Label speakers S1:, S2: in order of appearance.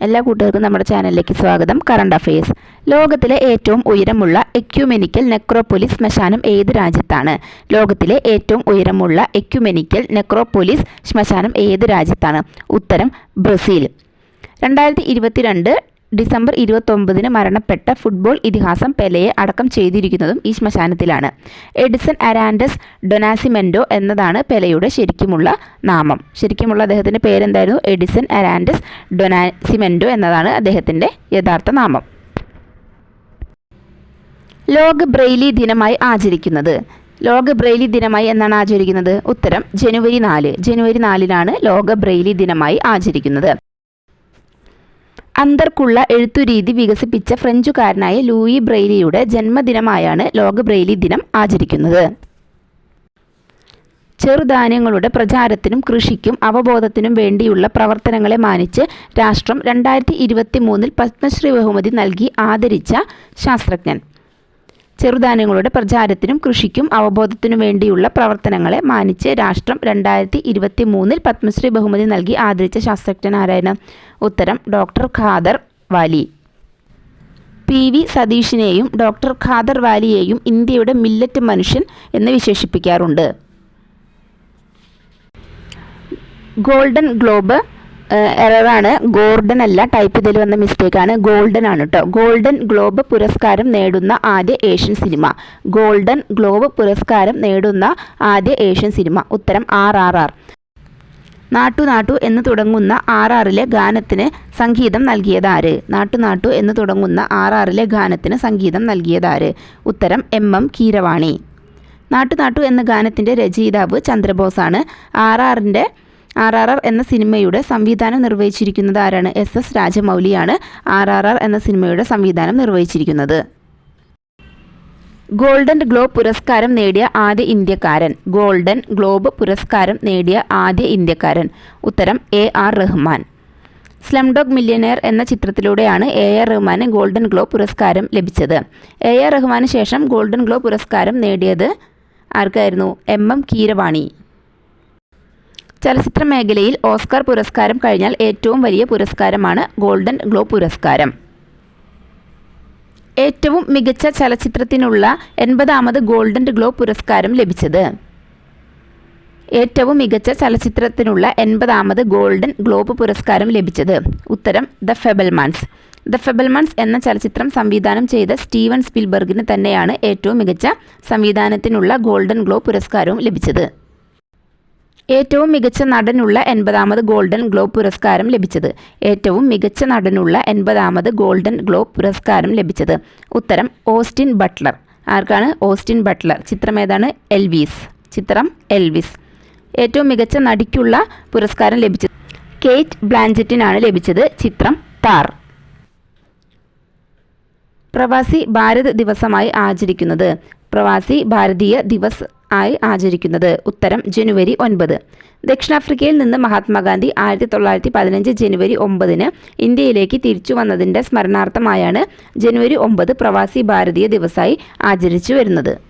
S1: എല്ലാ കൂട്ടുകാർക്കും നമ്മുടെ ചാനലിലേക്ക് സ്വാഗതം. കറണ്ട് അഫയേഴ്സ് ലോകത്തിലെ ഏറ്റവും ഉയരമുള്ള എക്യുമെനിക്കൽ നെക്രോപോലിസ് ശ്മശാനം ഏത് രാജ്യത്താണ്? ലോകത്തിലെ ഏറ്റവും ഉയരമുള്ള എക്യുമെനിക്കൽ നെക്രോപോലിസ് ശ്മശാനം ഏത് രാജ്യത്താണ്? ഉത്തരം ബ്രസീൽ. രണ്ടായിരത്തി ഇരുപത്തിരണ്ട് ഡിസംബർ ഇരുപത്തൊമ്പതിന് മരണപ്പെട്ട ഫുട്ബോൾ ഇതിഹാസം പെലയെ അടക്കം ചെയ്തിരിക്കുന്നതും ഈ ശ്മശാനത്തിലാണ്. എഡിസൺ അരാൻഡസ് ഡൊനാസിമെൻഡോ എന്നതാണ് പെലയുടെ ശരിക്കുമുള്ള നാമം. ശരിക്കുമുള്ള അദ്ദേഹത്തിന്റെ പേരെന്തായിരുന്നു? എഡിസൺ അരാൻഡസ് ഡൊനാസിമെൻഡോ എന്നതാണ് അദ്ദേഹത്തിന്റെ യഥാർത്ഥ നാമം. ലോക ബ്രെയിലി ദിനമായി ആചരിക്കുന്നത്. ലോക ബ്രെയിലി ദിനമായി എന്നാണ് ആചരിക്കുന്നത്? ഉത്തരം ജനുവരി നാല്. ജനുവരി നാലിനാണ് ലോക ബ്രെയിലി ദിനമായി ആചരിക്കുന്നത്. അന്തർക്കുള്ള എഴുത്തുരീതി വികസിപ്പിച്ച ഫ്രഞ്ചുകാരനായ ലൂയി ബ്രെയിലിയുടെ ജന്മദിനമായാണ് ലോക ബ്രെയിലി ദിനം ആചരിക്കുന്നത്. ചെറുധാന്യങ്ങളുടെ പ്രചാരത്തിനും കൃഷിക്കും അവബോധത്തിനും വേണ്ടിയുള്ള പ്രവർത്തനങ്ങളെ മാനിച്ച് രാഷ്ട്രം രണ്ടായിരത്തി ഇരുപത്തി മൂന്നിൽ പത്മശ്രീ ബഹുമതി നൽകി ആദരിച്ച ശാസ്ത്രജ്ഞൻ. ചെറുധാന്യങ്ങളുടെ പ്രചാരത്തിനും കൃഷിക്കും അവബോധത്തിനും വേണ്ടിയുള്ള പ്രവർത്തനങ്ങളെ മാനിച്ച് രാഷ്ട്രം രണ്ടായിരത്തി ഇരുപത്തി മൂന്നിൽ പത്മശ്രീ ബഹുമതി നൽകി ആദരിച്ച ശാസ്ത്രജ്ഞൻ ആരായിരുന്നു? ഉത്തരം doctor Khader Vali. P V സതീഷിനെയും doctor Khader വാലിയെയും ഇന്ത്യയുടെ മില്ലറ്റ് മനുഷ്യൻ എന്ന് വിശേഷിപ്പിക്കാറുണ്ട്. ഗോൾഡൻ ഗ്ലോബ് എററാണ് ഗോൾഡൻ അല്ല ടൈപ്പ് ചെയ്തതിൽ വന്ന മിസ്റ്റേക്ക് ആണ്. ഗോൾഡൻ ആണ് കേട്ടോ ഗോൾഡൻ ഗ്ലോബ് പുരസ്കാരം നേടുന്ന ആദ്യ ഏഷ്യൻ സിനിമ. ഗോൾഡൻ ഗ്ലോബ് പുരസ്കാരം നേടുന്ന ആദ്യ ഏഷ്യൻ സിനിമ. ഉത്തരം R R R. Naatu Naatu എന്ന് തുടങ്ങുന്ന ആർ ആറിലെ ഗാനത്തിന് സംഗീതം നൽകിയതാര് നാട്ടു നാട്ടു എന്ന് തുടങ്ങുന്ന ആർ ആറിലെ ഗാനത്തിന് സംഗീതം നൽകിയതാര് ഉത്തരം എം എം കീരവാണി. നാട്ടു നാട്ടു എന്ന ഗാനത്തിന്റെ രചയിതാവ് ചന്ദ്രബോസാണ്. ആർ ആറിന്റെ ആർ ആർ ആർ എന്ന സിനിമയുടെ സംവിധാനം നിർവഹിച്ചിരിക്കുന്നത് ആരാണ്? എസ് എസ് രാജമൗലിയാണ് ആർ ആർ ആർ എന്ന സിനിമയുടെ സംവിധാനം നിർവഹിച്ചിരിക്കുന്നത്. ഗോൾഡൻ ഗ്ലോബ് പുരസ്കാരം നേടിയ ആദ്യ ഇന്ത്യക്കാരൻ. ഗോൾഡൻ ഗ്ലോബ് പുരസ്കാരം നേടിയ ആദ്യ ഇന്ത്യക്കാരൻ. ഉത്തരം A R Rahman. Slumdog millionaire എന്ന ചിത്രത്തിലൂടെയാണ് എ ആർ റഹ്മാന് ഗോൾഡൻ ഗ്ലോബ് പുരസ്കാരം ലഭിച്ചത്. എ ആർ റഹ്മാന് ശേഷം ഗോൾഡൻ ഗ്ലോബ് പുരസ്കാരം നേടിയത് ആർക്കായിരുന്നു? M M Keeravani. ചലച്ചിത്ര മേഖലയിൽ ഓസ്കാർ പുരസ്കാരം കഴിഞ്ഞാൽ ഏറ്റവും വലിയ പുരസ്കാരമാണ് ഗോൾഡൻ ഗ്ലോബ് പുരസ്കാരം. ഏറ്റവും മികച്ച ചലച്ചിത്രത്തിനുള്ള എൺപതാമത് ഗോൾഡൻ ഗ്ലോബ് പുരസ്കാരം ലഭിച്ചത്. ഏറ്റവും മികച്ച ചലച്ചിത്രത്തിനുള്ള എൺപതാമത് ഗോൾഡൻ ഗ്ലോബ് പുരസ്കാരം ലഭിച്ചത്. ഉത്തരം ദ ഫെബൽമാൻസ്. ദ ഫെബൽമാൻസ് എന്ന ചലച്ചിത്രം സംവിധാനം ചെയ്ത സ്റ്റീവൻ സ്പിൽബർഗിന് തന്നെയാണ് ഏറ്റവും മികച്ച സംവിധാനത്തിനുള്ള ഗോൾഡൻ ഗ്ലോബ് പുരസ്കാരവും ലഭിച്ചത്. ഏറ്റവും മികച്ച നടനുള്ള എൺപതാമത് ഗോൾഡൻ ഗ്ലോബ് പുരസ്കാരം ലഭിച്ചത്. ഏറ്റവും മികച്ച നടനുള്ള എൺപതാമത് ഗോൾഡൻ ഗ്ലോബ് പുരസ്കാരം ലഭിച്ചത്. ഉത്തരം ഓസ്റ്റിൻ ബട്ട്ലർ. ആർക്കാണ് ഓസ്റ്റിൻ ബട്ട്ലർ? ചിത്രം ഏതാണ്? എൽവിസ്. ചിത്രം എൽവിസ്. ഏറ്റവും മികച്ച നടിക്കുള്ള പുരസ്കാരം ലഭിച്ചത് കേറ്റ് ബ്ലാഞ്ചറ്റിനാണ് ലഭിച്ചത്. ചിത്രം താർ പ്രവാസി ഭാരത് ദിവസമായി ആചരിക്കുന്നത്. പ്രവാസി ഭാരതീയ ദിവസ് ആയി ആചരിക്കുന്നത്. ഉത്തരം ജനുവരി ഒൻപത്. ദക്ഷിണാഫ്രിക്കയിൽ നിന്ന് മഹാത്മാഗാന്ധി ആയിരത്തി തൊള്ളായിരത്തി പതിനഞ്ച് ജനുവരി ഒമ്പതിന് ഇന്ത്യയിലേക്ക് തിരിച്ചു വന്നതിന്റെ സ്മരണാർത്ഥമായാണ് ജനുവരി ഒമ്പത് പ്രവാസി ഭാരതീയ ദിവസമായി ആചരിച്ചു വരുന്നത്.